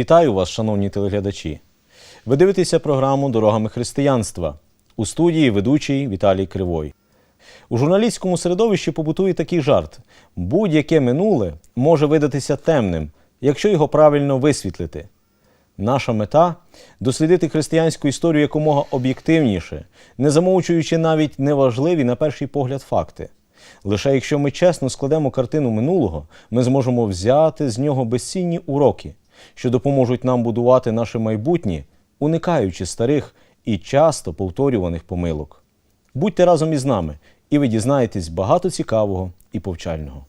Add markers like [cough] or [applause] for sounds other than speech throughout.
Вітаю вас, шановні телеглядачі. Ви дивитеся програму Дорогами християнства у студії ведучий Віталій Кривой. У журналістському середовищі побутує такий жарт: будь-яке минуле може видатися темним, якщо його правильно висвітлити. Наша мета дослідити християнську історію якомога об'єктивніше, не замовчуючи навіть неважливі на перший погляд факти. Лише якщо ми чесно складемо картину минулого, ми зможемо взяти з нього безцінні уроки, що допоможуть нам будувати наше майбутнє, уникаючи старих і часто повторюваних помилок. Будьте разом із нами, і ви дізнаєтесь багато цікавого і повчального.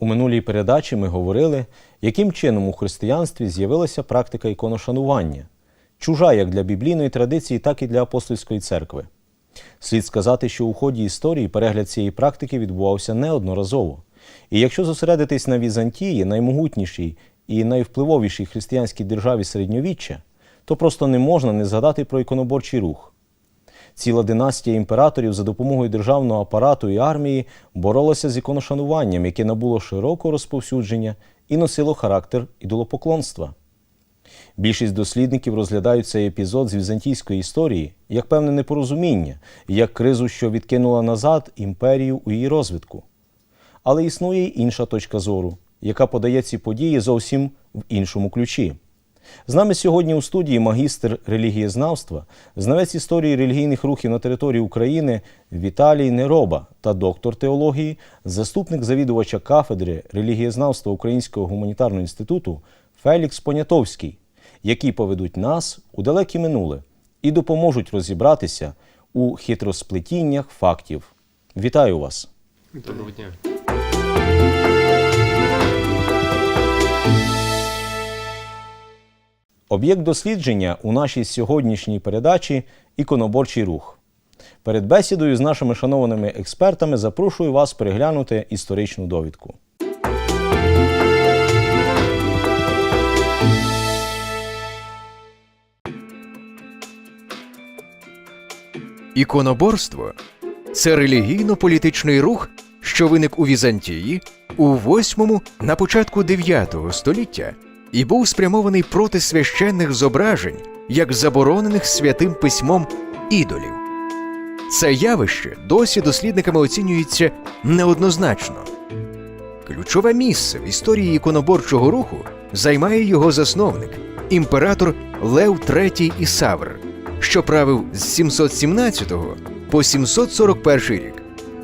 У минулій передачі ми говорили, яким чином у християнстві з'явилася практика іконошанування, чужа як для біблійної традиції, так і для апостольської церкви. Слід сказати, що у ході історії перегляд цієї практики відбувався неодноразово. І якщо зосередитись на Візантії, наймогутнішій і найвпливовішій християнській державі середньовіччя, то просто не можна не згадати про іконоборчий рух. Ціла династія імператорів за допомогою державного апарату і армії боролася з іконошануванням, яке набуло широкого розповсюдження і носило характер ідолопоклонства. Більшість дослідників розглядають цей епізод з візантійської історії як певне непорозуміння, як кризу, що відкинула назад імперію у її розвитку. Але існує й інша точка зору, яка подає ці події зовсім в іншому ключі. З нами сьогодні у студії магістр релігієзнавства, знавець історії релігійних рухів на території України Віталій Нероба та доктор теології, заступник завідувача кафедри релігієзнавства Українського гуманітарного інституту Фелікс Понятовський, які поведуть нас у далеке минуле і допоможуть розібратися у хитросплетіннях фактів. Вітаю вас! Доброго дня. Об'єкт дослідження у нашій сьогоднішній передачі іконоборчий рух. Перед бесідою з нашими шанованими експертами запрошую вас переглянути історичну довідку. Іконоборство це релігійно-політичний рух, що виник у Візантії у 8 на початку 9 століття і був спрямований проти священних зображень, як заборонених святим письмом ідолів. Це явище досі дослідниками оцінюється неоднозначно. Ключове місце в історії іконоборчого руху займає його засновник, імператор Лев III Ісавр, що правив з 717 по 741 рік.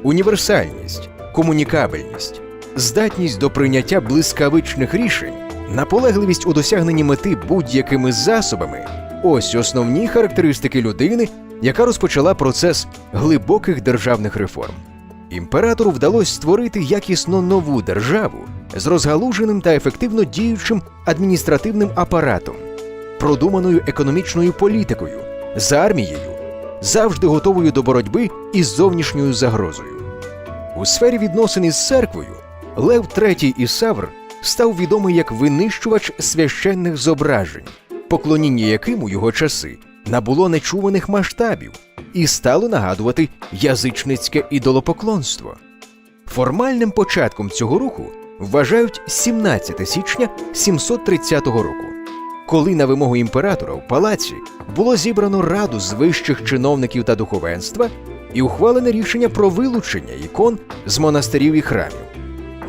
Універсальність, комунікабельність, здатність до прийняття блискавичних рішень, наполегливість у досягненні мети будь-якими засобами ось основні характеристики людини, яка розпочала процес глибоких державних реформ. Імператору вдалося створити якісно нову державу з розгалуженим та ефективно діючим адміністративним апаратом, продуманою економічною політикою, з армією, завжди готовою до боротьби із зовнішньою загрозою. У сфері відносин із церквою Лев III Ісавр став відомий як винищувач священних зображень, поклоніння яким у його часи набуло нечуваних масштабів і стало нагадувати язичницьке ідолопоклонство. Формальним початком цього руху вважають 17 січня 730 року, коли на вимогу імператора в палаці було зібрано раду з вищих чиновників та духовенства і ухвалене рішення про вилучення ікон з монастирів і храмів.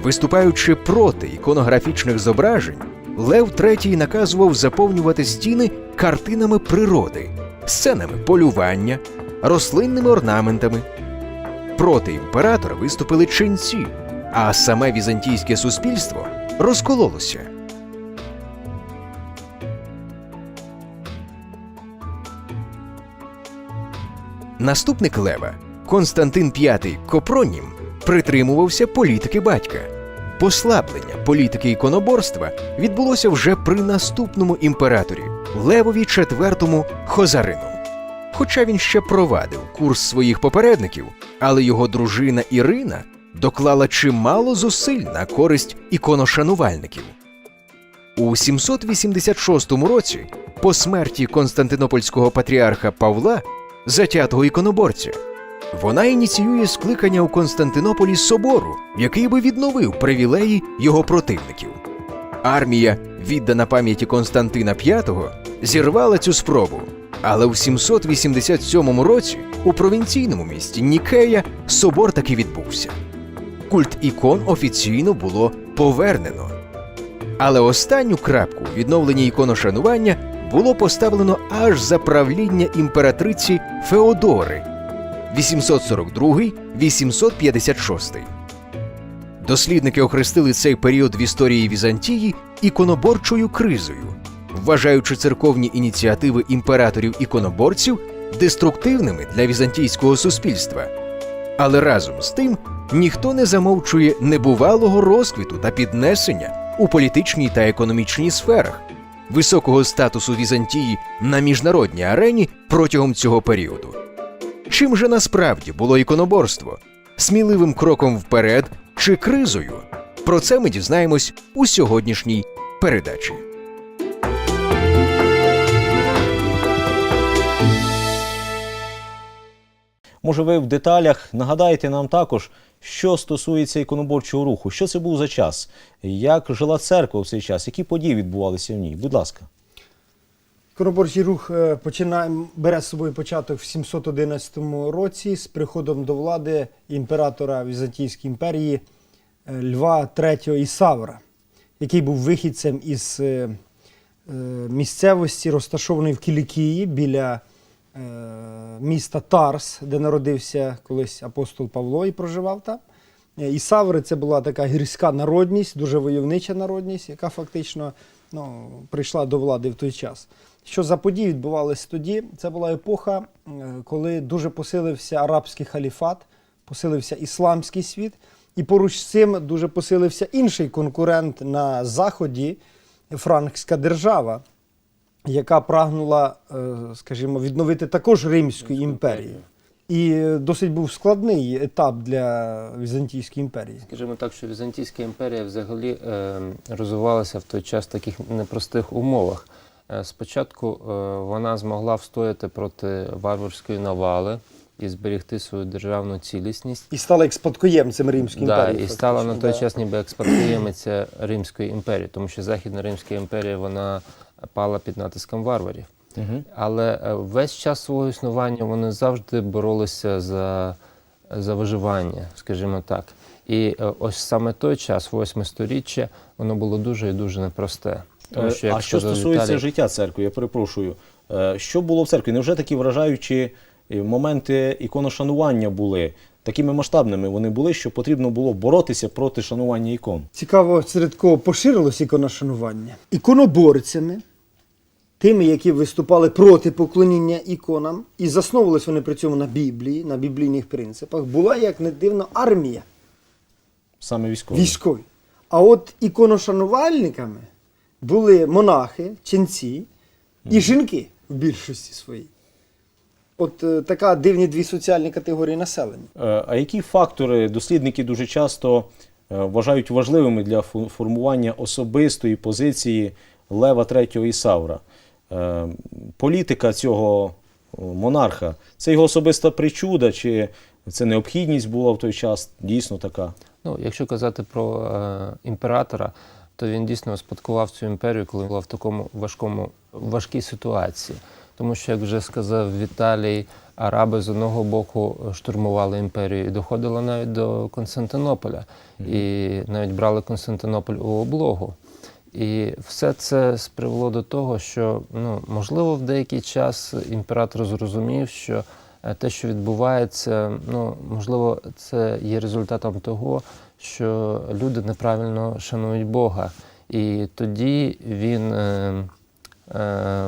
Виступаючи проти іконографічних зображень, Лев III наказував заповнювати стіни картинами природи, сценами полювання, рослинними орнаментами. Проти імператора виступили ченці, а саме візантійське суспільство розкололося. Наступник Лева Константин V Копронім притримувався політики батька. Послаблення політики іконоборства відбулося вже при наступному імператорі Левові IV Хозарину. Хоча він ще провадив курс своїх попередників, але його дружина Ірина доклала чимало зусиль на користь іконошанувальників. У 786 році, по смерті Константинопольського патріарха Павла, затятого іконоборця, Вона ініціює скликання у Константинополі собору, який би відновив привілеї його противників. Армія, віддана пам'яті Константина V, зірвала цю спробу. Але в 787 році у провінційному місті Нікея собор таки відбувся. Культ ікон офіційно було повернено. Але останню крапку у відновленні іконошанування було поставлено аж за правління імператриці Феодори 842-856. Дослідники охрестили цей період в історії Візантії іконоборчою кризою, вважаючи церковні ініціативи імператорів-іконоборців деструктивними для візантійського суспільства. Але разом з тим ніхто не замовчує небувалого розквіту та піднесення у політичній та економічній сферах, високого статусу Візантії на міжнародній арені протягом цього періоду. Чим же насправді було іконоборство? Сміливим кроком вперед чи кризою? Про це ми дізнаємось у сьогоднішній передачі. Може, ви в деталях нагадаєте нам також, що стосується іконоборчого руху, що це був за час, як жила церква в цей час, які події відбувалися в ній? Будь ласка. Іконоборчий рух е, починає, бере з собою початок в 711 році з приходом до влади імператора Візантійської імперії е, Льва III Ісавра, який був вихідцем із е, місцевості, розташованої в Кілікії біля міста Тарс, де народився колись апостол Павло і проживав там. Е, Ісаври це була така гірська народність, дуже войовнича народність, яка фактично ну, прийшла до влади в той час. Що за події відбувалися тоді? Це була епоха, е, коли дуже посилився арабський халіфат, посилився ісламський світ, і поруч з цим дуже посилився інший конкурент на Заході, франкська держава, яка прагнула, е, скажімо, відновити також Римську імперію. І е, досить був складний етап для Візантійської імперії. Скажімо так, що Візантійська імперія взагалі е, розвивалася в той час в таких непростих умовах. Спочатку вона змогла встояти проти варварської навали і зберегти свою державну цілісність. І стала як спадкоємцем Римської Да, імперії. і стала на той да. час ніби експортуємиця Римської імперії, тому що Західна Римська імперія вона пала під натиском варварів. Угу. Але е, весь час свого існування вони завжди боролися за, за виживання, скажімо так. І е, ось саме той час, восьме сторіччя, воно було дуже і дуже непросте. Тому що, Е, а що стосується Віталій, життя церкви, я перепрошую, що було в церкві? Невже такі вражаючі моменти іконошанування були? Такими масштабними вони були, що потрібно було боротися проти шанування ікон. Цікаво, серед кого поширилось іконошанування. Іконоборцями, тими, які виступали проти поклоніння іконам, і засновувались вони при цьому на Біблії, на біблійних принципах, була, як не дивно, армія Саме військові. військові. А от іконошанувальниками були монахи, ченці і жінки в більшості своїй. От е, така дивні дві соціальні категорії населення. Е, А які фактори дослідники дуже часто е, вважають важливими для фу- формування особистої позиції Лева III Ісавра? Е, Політика цього монарха це його особиста причуда, чи це необхідність була в той час дійсно така? ну, якщо казати про е, імператора, то він дійсно успадкував цю імперію, коли була в такому важкому важкій ситуації. Тому що, як вже сказав Віталій, араби з одного боку штурмували імперію і доходило навіть до Константинополя, і навіть брали Константинополь у облогу. І все це спривело до того, що ну, можливо в деякий час імператор зрозумів, що е, те, що відбувається, ну можливо, це є результатом того, що люди неправильно шанують Бога. І тоді він е,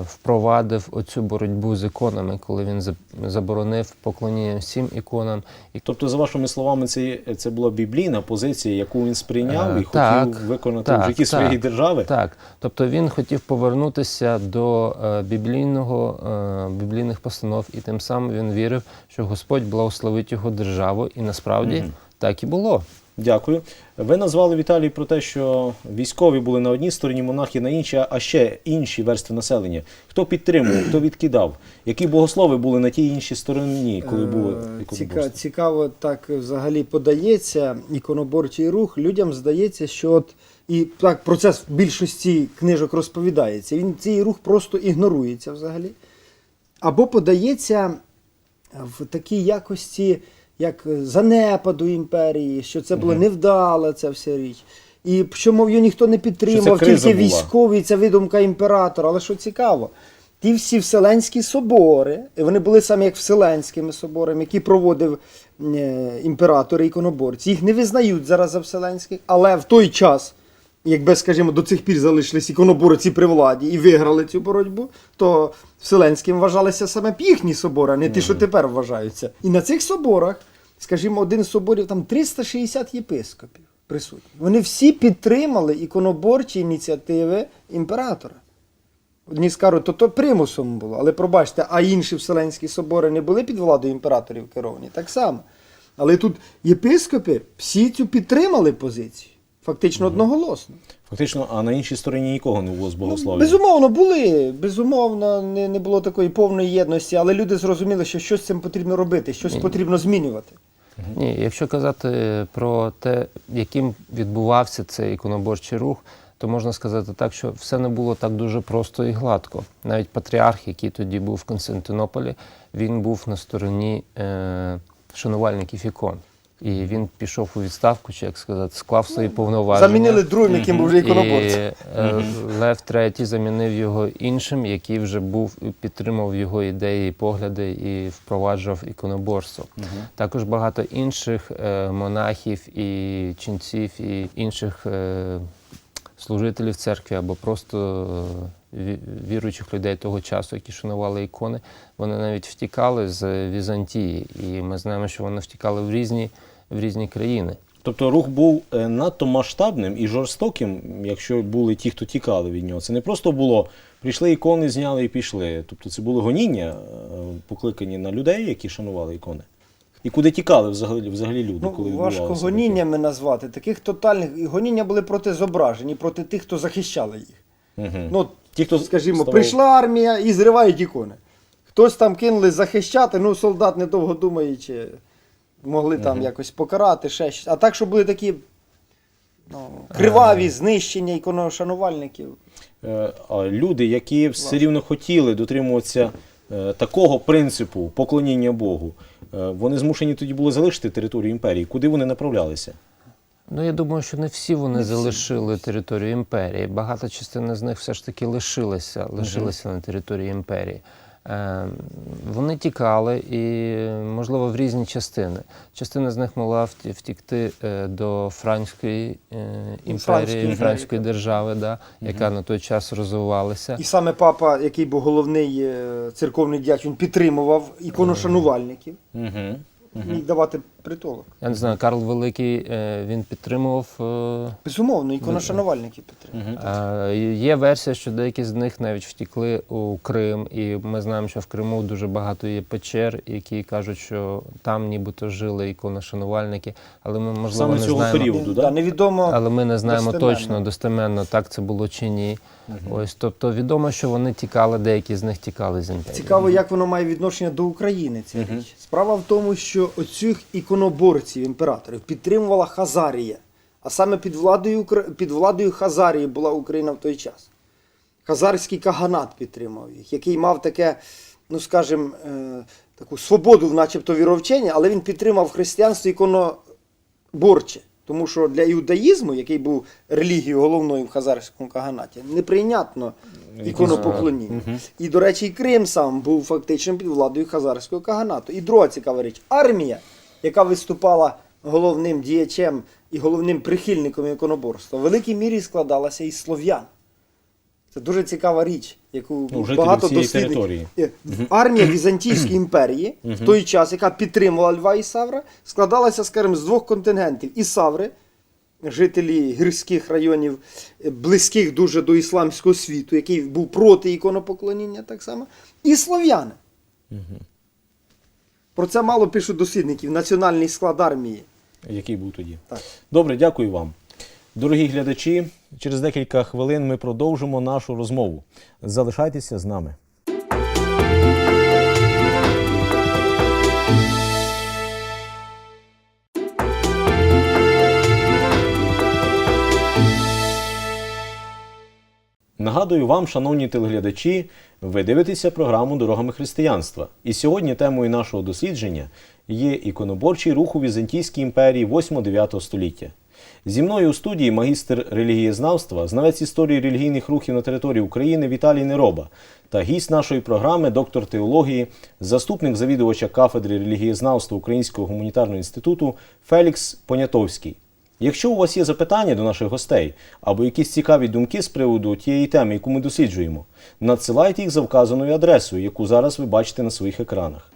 впровадив оцю боротьбу з іконами, коли він заборонив поклоніння всім іконам. Тобто, за вашими словами, це, це була біблійна позиція, яку він сприйняв Е, і хотів виконати так, в житті своєї держави? Так, тобто він хотів повернутися до е, біблійного, е, біблійних постанов, і тим самим він вірив, що Господь благословить його державу. І насправді Так і було. Дякую. Ви назвали Віталій про те, що військові були на одній стороні, монахи на іншій, а ще інші верстви населення. Хто підтримував, хто відкидав? Які богослови були на тій іншій стороні, коли було Е, Ціка, цікаво так взагалі подається іконоборчий рух. Людям здається, що от і так процес в більшості книжок розповідається. Він цей рух просто ігнорується взагалі. Або подається в такій якості, як занепаду імперії, що це було невдала ця вся річ. І що, мов, її ніхто не підтримав, тільки військові, це видумка імператора. Але що цікаво, ті всі вселенські собори, і вони були саме як вселенськими соборами, які проводив імператор імператори іконоборці. Їх не визнають зараз за вселенських, але в той час, якби, скажімо, до цих пір залишились іконоборці при владі і виграли цю боротьбу, то вселенським вважалися саме їхні собори, а не ті, що тепер вважаються. І на цих соборах, скажімо, один з соборів там 360 єпископів присутні. Вони всі підтримали іконоборчі ініціативи імператора. Одні скажуть, то то примусом було, але пробачте, а інші вселенські собори не були під владою імператорів керовані, так само. Але тут єпископи всі цю підтримали позицію, фактично одноголосно. Фактично, а на іншій стороні нікого не було з Ну, богослов'я. безумовно, були. Безумовно, не, не було такої повної єдності, але люди зрозуміли, що щось з цим потрібно робити, щось потрібно змінювати. Ні, якщо казати про те, яким відбувався цей іконоборчий рух, то можна сказати так, що все не було так дуже просто і гладко. Навіть патріарх, який тоді був в Константинополі, він був на стороні е, шанувальників ікон. І він пішов у відставку, чи як сказати, склав свої повноваження. Замінили другим, яким був вже іконоборцем. І е, Лев III замінив його іншим, який вже був підтримав його ідеї, погляди і впроваджував іконоборство. Також багато інших е, монахів і ченців і інших е, служителів церкви або просто е, віруючих людей того часу, які шанували ікони, вони навіть втікали з Візантії. І ми знаємо, що вони втікали в різні, в різні країни. Тобто рух був е, надто масштабним і жорстоким, якщо були ті, хто тікали від нього. Це не просто було прийшли ікони, зняли і пішли. Тобто це були гоніння, е, покликані на людей, які шанували ікони. І куди тікали взагалі, взагалі люди, Ну, коли важко гоніннями назвати. Таких тотальних гоніння були проти зображень, і проти тих, хто захищали їх. Мгм. Ну, Ті, хто скажімо, ставав- прийшла армія і зривають ікони. Хтось там кинули захищати, ну солдат недовго думаючи, могли там якось покарати, ще щось. А так, що були такі ну, криваві знищення іконошанувальників. Е, а люди, які все рівно хотіли дотримуватися е, такого принципу поклоніння Богу, е, вони змушені тоді були залишити територію імперії. Куди вони направлялися? Ну, я думаю, що не всі вони залишили територію імперії. Багата частина з них все ж таки лишилася, лишилася на території імперії. Е, вони тікали і, можливо, в різні частини. Частина з них могла втікти е, до Франської е, імперії, Франської Франської держави, да, яка на той час розвивалася. І саме папа, який був головний церковний дядь, він підтримував іконошанувальників, Угу. міг давати притулок. Я не знаю, Карл Великий е, він підтримував. е, Безумовно, іконошанувальників підтримував. Е, Є версія, що деякі з них навіть втекли у Крим, і ми знаємо, що в Криму дуже багато є печер, які кажуть, що там нібито жили іконошанувальники, але ми можливо Саме не цього знаємо. періоду, Да, да? невідомо. Але ми не знаємо достеменно. точно достеменно, так це було чи ні. Ось, тобто відомо, що вони тікали, деякі з них тікали з імперії. Цікаво, як воно має відношення до України. Ця річ. Справа в тому, що оцих іконоборців імператорів підтримувала Хазарія. А саме під владою, під владою Хазарії була Україна в той час. Хазарський каганат підтримав їх, який мав таке, ну скажімо, е, таку свободу, начебто віровчення, але він підтримав християнство іконоборче. Тому що для іудаїзму, який був релігією головною в хазарському каганаті, неприйнятно іконопоклоніння. І, до речі, і Крим сам був фактично під владою хазарського каганату. І друга цікава річ: армія, яка виступала головним діячем і головним прихильником іконоборства, в великій мірі складалася із слов'ян. Це дуже цікава річ, яку Ну, багато дослідників. Е, Армія Візантійської імперії в той час, яка підтримувала Льва і Савра, складалася, скажімо, з двох контингентів: і Саври, жителі гірських районів, е, близьких дуже до ісламського світу, який був проти іконопоклоніння, так само, і слов'яни. Про це мало пишуть дослідників. Національний склад армії який був тоді. Так. Добре, дякую вам. Дорогі глядачі, через декілька хвилин ми продовжимо нашу розмову. Залишайтеся з нами. Нагадую вам, шановні телеглядачі, ви дивитеся програму Дорогами християнства. І сьогодні темою нашого дослідження є іконоборчий рух у Візантійській імперії 8-9 століття. Зі мною у студії магістр релігієзнавства, знавець історії релігійних рухів на території України Віталій Нероба та гість нашої програми, доктор теології, заступник завідувача кафедри релігієзнавства Українського гуманітарного інституту Фелікс Понятовський. Якщо у вас є запитання до наших гостей або якісь цікаві думки з приводу тієї теми, яку ми досліджуємо, надсилайте їх за вказаною адресою, яку зараз ви бачите на своїх екранах.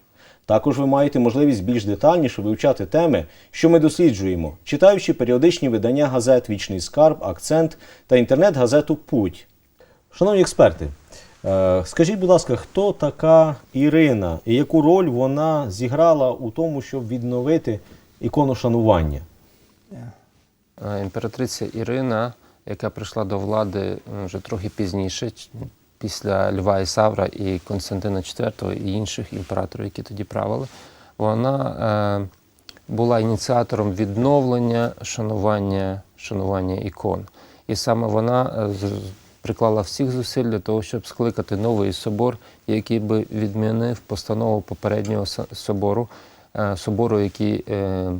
Також ви маєте можливість більш детальніше вивчати теми, що ми досліджуємо, читаючи періодичні видання газет Вічний скарб, Акцент та інтернет-газету Путь. Шановні експерти, е, скажіть, будь ласка, хто така Ірина і яку роль вона зіграла у тому, щоб відновити іконошанування? Е, Імператриця Ірина, яка прийшла до влади вже трохи пізніше, після Льва і Савра і Константина IV і інших імператорів, які тоді правили, вона е, була ініціатором відновлення шанування, шанування ікон. І саме вона е, приклала всіх зусиль для того, щоб скликати новий собор, який би відмінив постанову попереднього собору, е, собору, який е,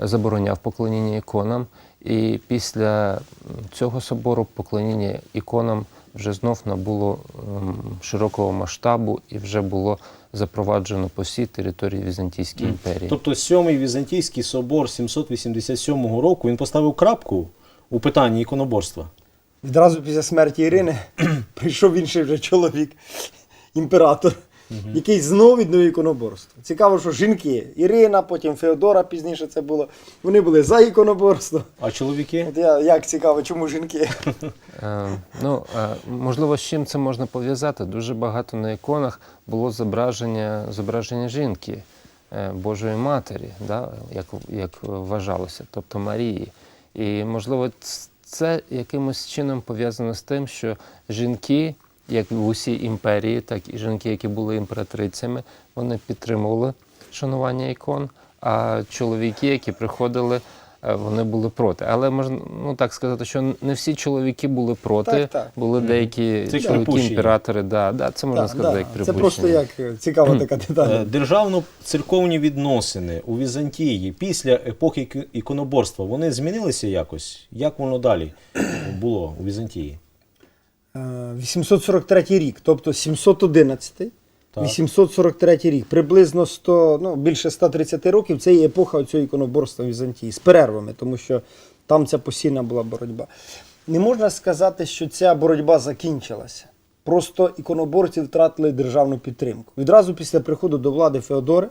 забороняв поклоніння іконам. І після цього собору поклоніння іконам вже знов набуло ем, широкого масштабу і вже було запроваджено по всій території Візантійської імперії. Тобто сьомий Візантійський собор 787 року він поставив крапку у питанні іконоборства. Відразу після смерті Ірини [clears throat] прийшов інший вже чоловік, імператор, який знову відновив іконоборство. Цікаво, що жінки, Ірина, потім Феодора пізніше це було. Вони були за іконоборство. А чоловіки? От я як цікаво, чому жінки? Е, ну, е, можливо, з чим це можна пов'язати? Дуже багато на іконах було зображення, зображення жінки, е, Божої Матері, да, як, як вважалося, тобто Марії. І, можливо, це якимось чином пов'язано з тим, що жінки, як в усій імперії, так і жінки, які були імператрицями, вони підтримували шанування ікон, а чоловіки, які приходили, е, вони були проти. Але можна ну так сказати, що не всі чоловіки були проти. Так, так. Були деякі Це чоловіки припущення. імператори. Да, да, це можна Так, сказати, да. як Це припущення. просто як е, цікава така Е, деталь. Державно-церковні відносини у Візантії після епохи іко- іконоборства вони змінилися якось? Як воно далі було у Візантії? Е, 843 рік, тобто 711, Так. 843 рік, приблизно 100, ну, більше 130 років, це є епоха цього іконоборства Візантії з перервами, тому що там ця постійна була боротьба. Не можна сказати, що ця боротьба закінчилася. Просто іконоборці втратили державну підтримку. Відразу після приходу до влади Феодори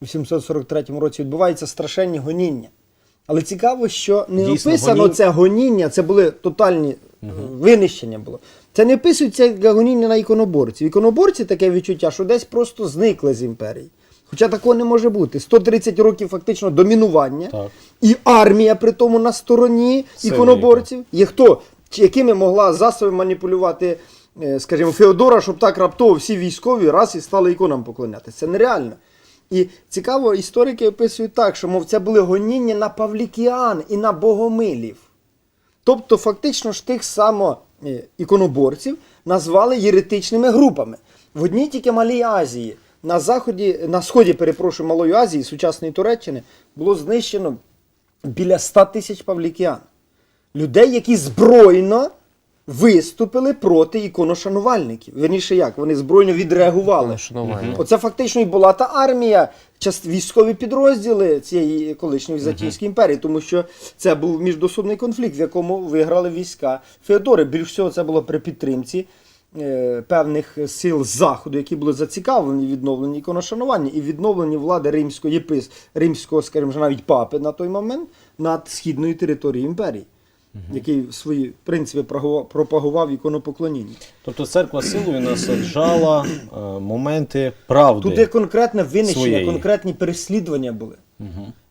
у 843 році відбуваються страшенні гоніння. Але цікаво, що не Дійсно, описано гонінь- це гоніння, це були тотальні винищення було. Це не описується як гоніння на іконоборців. Іконоборці таке відчуття, що десь просто зникли з імперії. Хоча такого не може бути. 130 років фактично домінування, Так. і армія при тому на стороні іконоборців. Є хто, якими могла засобами маніпулювати, е, скажімо, Феодора, щоб так раптово всі військові раз і стали іконам поклонятися. Це нереально. І цікаво, історики описують так, що мов це були гоніння на павлікіан і на богомилів. Тобто, фактично ж тих само е, іконоборців назвали єретичними групами. В одній тільки Малій Азії, на заході, на сході, перепрошую, Малої Азії, сучасної Туреччини, було знищено біля 100 тисяч павлікіан. Людей, які збройно виступили проти іконошанувальників. Верніше як, вони збройно відреагували. Оце фактично і була та армія, част військові підрозділи цієї колишньої Візантійської імперії, тому що це був міждосудний конфлікт, в якому виграли війська Феодори. Більш всього, це було при підтримці е, певних сил заходу, які були зацікавлені в відновленні іконошанування і відновленні влади римського єпис, римського, скажімо, навіть папи на той момент над східною територією імперії. Який свої принципи пропагував іконопоклоніння. Тобто церква силою насаджала е, моменти правди. Тут є конкретне винищення, своєї. конкретні переслідування були.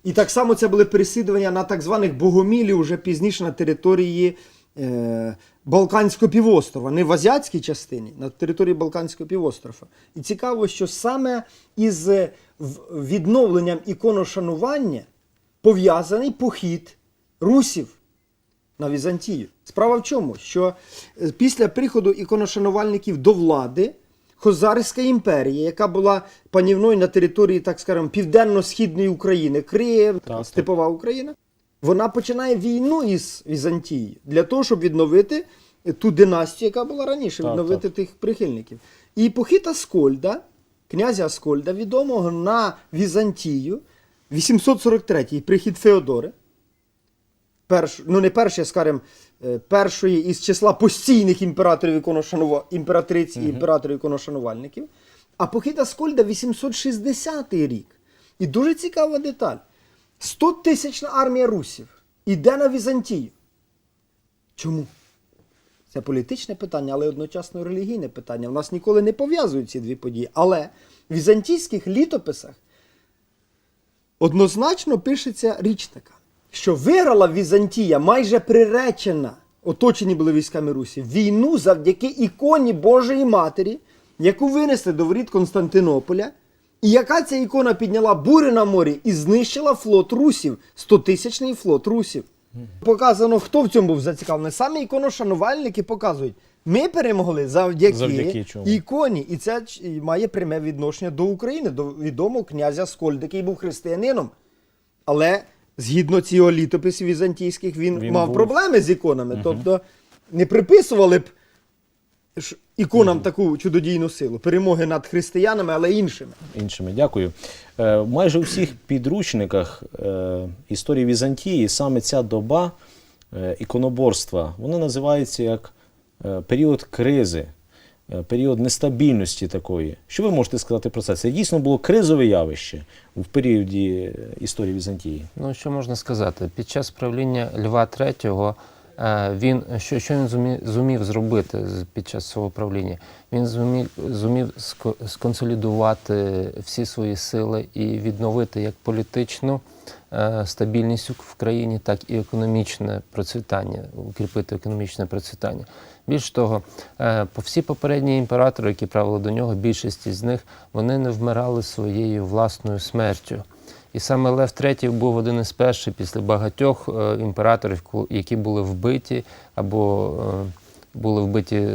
І так само це були переслідування на так званих богомілів уже пізніше на території е, Балканського півострова, не в азіатській частині, на території Балканського півострова. І цікаво, що саме із е, відновленням іконошанування пов'язаний похід русів на Візантію. Справа в чому? Що е, після приходу іконошанувальників до влади Хозарська імперія, яка була панівною на території, так скажемо, південно-східної України, так. Степова Україна, вона починає війну із Візантією для того, щоб відновити ту династію, яка була раніше, Так, відновити тих прихильників. І похід Аскольда, князя Аскольда, відомого на Візантію, 843-й прихід Феодори, перш, ну не перший, а скажімо, е, першої із числа постійних імператорів іконошанува... імператриць і імператорів іконошанувальників. А похід Аскольда 860 рік. І дуже цікава деталь. 100 тисячна армія русів іде на Візантію. Чому? Це політичне питання, але одночасно релігійне питання. У нас ніколи не пов'язують ці дві події. Але в візантійських літописах однозначно пишеться річ така, що виграла Візантія майже приречена, оточені були військами Русі, війну завдяки іконі Божої Матері, яку винесли до воріт Константинополя, і яка ця ікона підняла бури на морі і знищила флот русів, стотисячний флот русів. Показано, хто в цьому був зацікавлений. Саме іконошанувальники показують. Ми перемогли завдяки, Завдяки іконі. І це має пряме відношення до України, до відомого князя Скольд, який був християнином. Але згідно цього літописів візантійських, він, Він мав був. проблеми з іконами. Тобто не приписували б іконам таку чудодійну силу, перемоги над християнами, але іншими. іншими. Дякую. Е, майже у всіх підручниках е, історії Візантії саме ця доба е, іконоборства, вона називається як е, період кризи, період нестабільності такої. Що ви можете сказати про це? Це дійсно було кризове явище в періоді е, історії Візантії. Ну, що можна сказати? Під час правління Льва III е, він що, що він зумів, зробити під час свого правління? Він зумів, зумів сконсолідувати всі свої сили і відновити як політичну е, стабільність в країні, так і економічне процвітання, укріпити економічне процвітання. Більш того, е, по всі попередні імператори, які правили до нього, більшість з них вони не вмирали своєю власною смертю. І саме Лев III був один із перших після багатьох е, імператорів, які були вбиті або е, були вбиті е,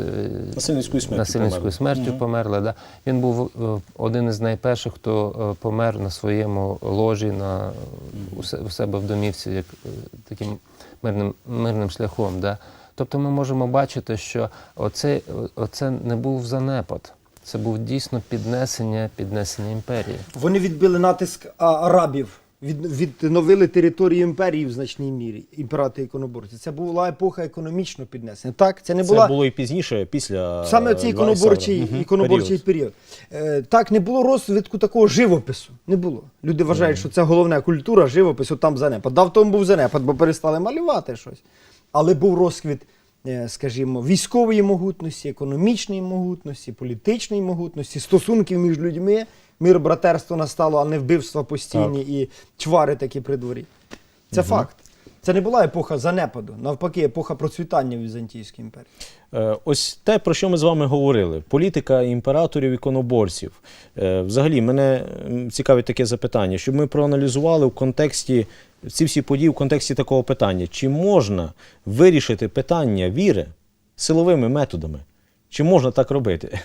Насильницькою смертю насильницькою померли. смертю померли. Да. Він був е, один із найперших, хто е, помер на своєму ложі на, у, себе в домівці, як е, таким мирним, мирним шляхом. Да. Тобто ми можемо бачити, що оце, оце не був занепад. Це був дійсно піднесення, піднесення імперії. Вони відбили натиск арабів, відновили територію імперії в значній мірі, імперати іконоборці. Це була епоха економічно піднесення. Так, це не була Це було і пізніше, після саме цей іконоборчий. Мгм. іконоборчий період. Е, так, не було розвитку такого живопису. Не було. Люди вважають, що це головна культура, живопису там занепад. Да, в тому був занепад, бо перестали малювати щось. Але був розквіт, е, скажімо, військової могутності, економічної могутності, політичної могутності, стосунків між людьми. Мир братерство настало, а не вбивства постійні і чвари такі при дворі. Це факт. Це не була епоха занепаду, навпаки, епоха процвітання в Візантійській імперії. Е, Ось те, про що ми з вами говорили: політика імператорів іконоборців. Е, Взагалі, мене цікавить таке запитання, щоб ми проаналізували в контексті ці всі події в контексті такого питання: чи можна вирішити питання віри силовими методами? Чи можна так робити?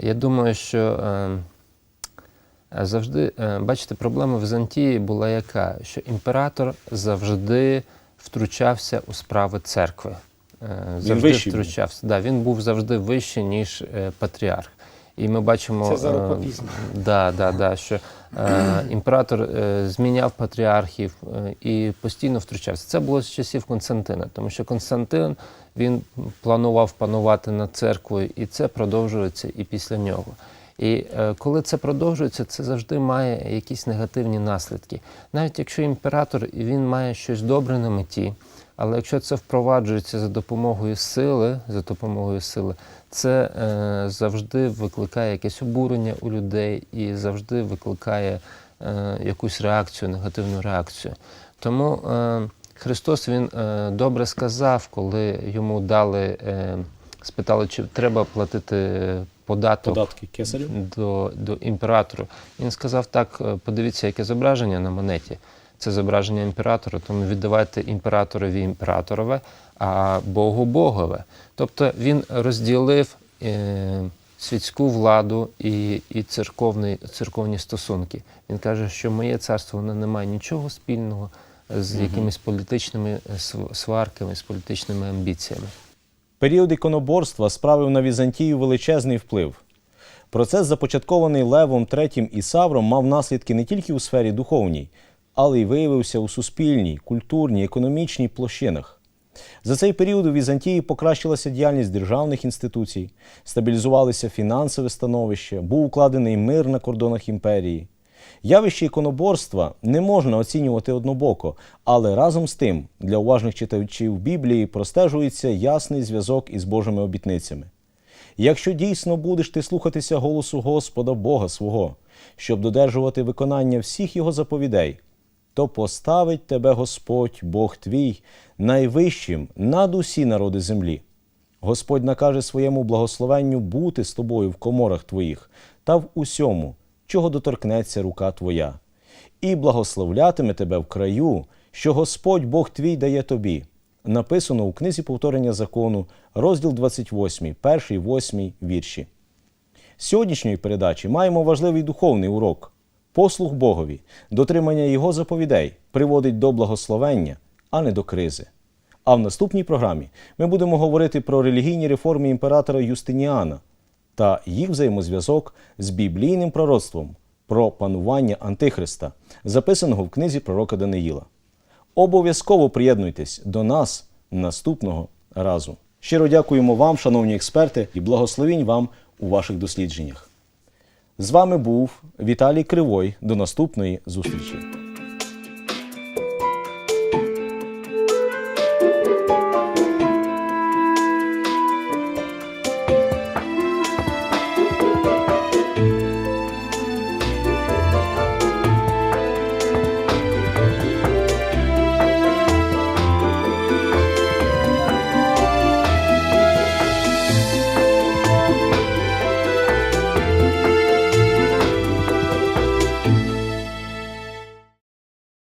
Я думаю, що е, завжди, е, бачите, проблема в Візантії була яка? Що імператор завжди втручався у справи церкви. Е, завжди вищий був. втручався. Да, він був завжди вищий, ніж е, патріарх. І ми бачимо, Це е, да, да, да, що е, імператор е, зміняв патріархів е, і постійно втручався. Це було з часів Константина, тому що Константин він планував панувати над церквою, і це продовжується і після нього. І е, коли це продовжується, це завжди має якісь негативні наслідки. Навіть якщо імператор він має щось добре на меті, але якщо це впроваджується за допомогою сили, за допомогою сили, це е, завжди викликає якесь обурення у людей і завжди викликає е, якусь реакцію, негативну реакцію. Тому е, Христос Він е, добре сказав, коли йому дали, е, спитали, чи треба платити податок Податки до, до імператору. Він сказав так: е, подивіться, яке зображення на монеті. Це зображення імператора, тому віддавайте імператорові імператорове, а Богу Богове. Тобто він розділив е, світську владу і, і церковний, церковні стосунки. Він каже, що моє царство воно не має нічого спільного з якимись політичними сварками, з політичними амбіціями. Період іконоборства справив на Візантію величезний вплив. Процес, започаткований Левом III і Савром, мав наслідки не тільки у сфері духовній, але й виявився у суспільній, культурній, економічній площинах. За цей період у Візантії покращилася діяльність державних інституцій, стабілізувалося фінансове становище, був укладений мир на кордонах імперії. Явище іконоборства не можна оцінювати однобоко, але разом з тим для уважних читачів Біблії простежується ясний зв'язок із Божими обітницями. Якщо дійсно будеш ти слухатися голосу Господа Бога свого, щоб додержувати виконання всіх його заповідей, то поставить тебе Господь, Бог твій, найвищим над усі народи землі. Господь накаже своєму благословенню бути з тобою в коморах твоїх та в усьому, чого доторкнеться рука твоя, і благословлятиме тебе в краю, що Господь Бог твій дає тобі. Написано у книзі повторення закону, розділ 28, перший, 8 вірші. З сьогоднішньої передачі маємо важливий духовний урок. Послух Богові, дотримання Його заповідей приводить до благословення, а не до кризи. А в наступній програмі ми будемо говорити про релігійні реформи імператора Юстиніана та їх взаємозв'язок з біблійним пророцтвом про панування Антихриста, записаного в книзі пророка Даниїла. Обов'язково приєднуйтесь до нас наступного разу. Щиро дякуємо вам, шановні експерти, і благословінь вам у ваших дослідженнях. З вами був Віталій Кривой. До наступної зустрічі.